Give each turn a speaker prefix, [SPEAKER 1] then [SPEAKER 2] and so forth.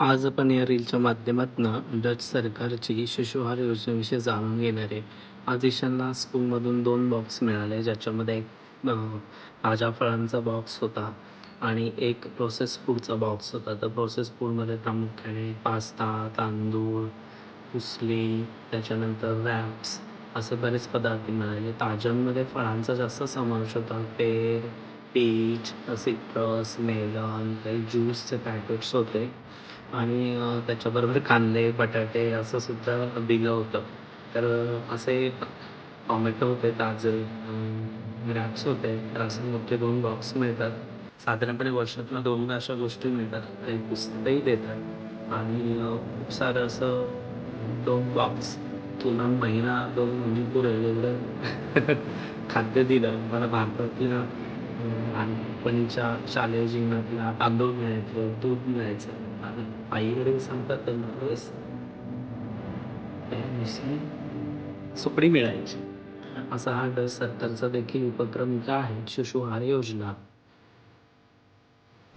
[SPEAKER 1] आज आपण या रीलच्या माध्यमातून डच सरकारची शिशुहार योजनेविषयी जाणून घेणार आहे आदिशांना स्कूलमधून दोन बॉक्स मिळाले ज्याच्यामध्ये एक ताज्या फळांचा बॉक्स होता आणि एक प्रोसेस फूडचा बॉक्स होता. तर प्रोसेस फूडमध्ये प्रामुख्याने पास्ता तांदूळ उसली त्याच्यानंतर रॅप्स असे बरेच पदार्थ मिळाले. ताज्यांमध्ये फळांचा जास्त समावेश होता पेर पीच सिट्रस मेलन काही ज्यूसचे पॅकेट्स होते. आणि त्याच्याबरोबर कांदे बटाटे असं सुद्धा दिलं होतं. तर असे टॉमॅटो होते ताजे रॅप्स होते. तर असे मोठे दोन बॉक्स मिळतात. साधारणपणे वर्षातून दोनदा अशा गोष्टी मिळतात. काही पुस्तकही देतात. आणि खूप सारं असं दोन बॉक्स पुन्हा महिना दोन महिने पुरेल एवढं खाद्य दिलं. मला भारतातल्या लहानपणीच्या शालेय जीवनातला तांदूळ मिळायचं दूध मिळायचं. आई वडील सांगतात त्यांना सुकडी मिळायची. असा हा डस सरकारचा देखील उपक्रम काय आहे. शिशुहार योजना.